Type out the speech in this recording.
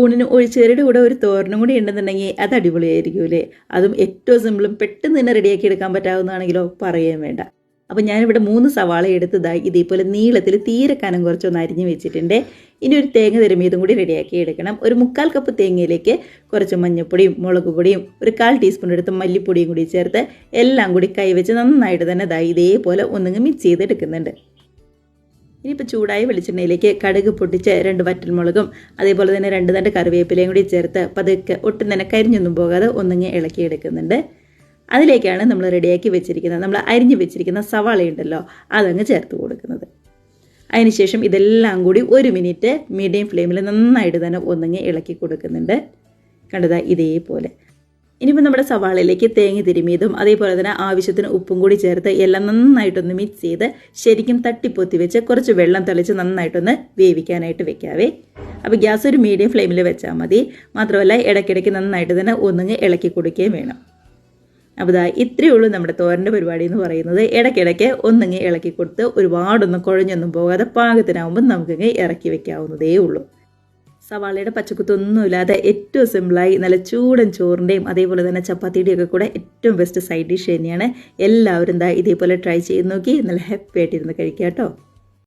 ഊണിന് ഒഴിച്ചേറിയുടെ കൂടെ ഒരു തോരനും കൂടി ഉണ്ടെന്നുണ്ടെങ്കിൽ അത് അടിപൊളിയായിരിക്കൂലേ? അതും ഏറ്റവും സിമ്പിളും പെട്ടെന്ന് തന്നെ റെഡിയാക്കി എടുക്കാൻ പറ്റാവുന്നതാണെങ്കിലോ പറയുകയും വേണ്ട. അപ്പം ഞാനിവിടെ മൂന്ന് സവാള എടുത്തതായി ഇതേപോലെ നീളത്തിൽ തീരെ കനം കുറച്ചൊന്ന് അരിഞ്ഞ് വെച്ചിട്ടുണ്ട്. ഇനി ഒരു തേങ്ങ തിരുമിയതും കൂടി റെഡിയാക്കി എടുക്കണം. ഒരു മുക്കാൽ കപ്പ് തേങ്ങയിലേക്ക് കുറച്ച് മഞ്ഞൾപ്പൊടിയും മുളക് പൊടിയും ഒരു കാൽ ടീസ്പൂൺ എടുത്ത് മല്ലിപ്പൊടിയും കൂടി ചേർത്ത് എല്ലാം കൂടി കൈവച്ച് നന്നായിട്ട് തന്നെ ഇതായി ഇതേപോലെ ഒന്നിങ്ങ് മിക്സ് ചെയ്തെടുക്കുന്നുണ്ട്. ഇനിയിപ്പോൾ ചൂടായ വെളിച്ചെണ്ണയിലേക്ക് കടുക് പൊട്ടിച്ച് രണ്ട് വറ്റൽമുളകും അതേപോലെ തന്നെ രണ്ട് തണ്ട് കറിവേപ്പിലയും കൂടി ചേർത്ത് പതുക്കെ ഒട്ടും തന്നെ കരിഞ്ഞൊന്നും പോകാതെ ഒന്നിങ്ങി ഇളക്കിയെടുക്കുന്നുണ്ട്. അതിലേക്കാണ് നമ്മൾ റെഡിയാക്കി വെച്ചിരിക്കുന്നത്. നമ്മൾ അരിഞ്ഞ് വെച്ചിരിക്കുന്ന സവാള ഉണ്ടല്ലോ അതങ്ങ് ചേർത്ത് കൊടുക്കുന്നത്. അതിനുശേഷം ഇതെല്ലാം കൂടി ഒരു മിനിറ്റ് മീഡിയം ഫ്ലെയിമിൽ നന്നായിട്ട് തന്നെ ഒന്നിങ്ങി ഇളക്കി കൊടുക്കുന്നുണ്ട്. കണ്ടതാ ഇതേപോലെ. ഇനിയിപ്പോൾ നമ്മുടെ സവാളയിലേക്ക് തേങ്ങ തിരുമിയതും അതേപോലെ തന്നെ ആവശ്യത്തിന് ഉപ്പും കൂടി ചേർത്ത് എല്ലാം നന്നായിട്ടൊന്ന് മിക്സ് ചെയ്ത് ശരിക്കും തട്ടിപ്പൊത്തി വെച്ച് കുറച്ച് വെള്ളം തളിച്ച് നന്നായിട്ടൊന്ന് വേവിക്കാനായിട്ട് വെക്കാവേ. അപ്പോൾ ഗ്യാസ് ഒരു മീഡിയം ഫ്ലെയിമിൽ വെച്ചാൽ മതി. മാത്രമല്ല ഇടയ്ക്കിടയ്ക്ക് നന്നായിട്ട് തന്നെ ഒന്നിങ്ങ് ഇളക്കി കൊടുക്കുകയും വേണം. അപ്പോൾ ഇതാ ഇത്രയേ ഉള്ളൂ നമ്മുടെ തോരന്റെ പരിപാടി എന്ന് പറയുന്നത്. ഇടയ്ക്കിടയ്ക്ക് ഒന്നിങ്ങ് ഇളക്കി കൊടുത്ത് ഒരുപാടൊന്നും കുഴഞ്ഞൊന്നും പോകാതെ പാകത്തിനാവുമ്പോൾ നമുക്കിങ്ങ് ഇറക്കി വെക്കാവുന്നതേ ഉള്ളൂ. സവാളയുടെ പച്ചക്കുത്തൊന്നുമില്ലാതെ ഏറ്റവും സിമ്പിളായി നല്ല ചൂടൻ ചോറിന്റെയും അതേപോലെ തന്നെ ചപ്പാത്തിയുടെയും ഒക്കെ കൂടെ ഏറ്റവും ബെസ്റ്റ് സൈഡ് ഡിഷ് തന്നെയാണ്. എല്ലാവരും എന്താ ഇതേപോലെ ട്രൈ ചെയ്ത് നോക്കി നല്ല ഹാപ്പി ആയിട്ടിരുന്ന് കഴിക്കാം കേട്ടോ.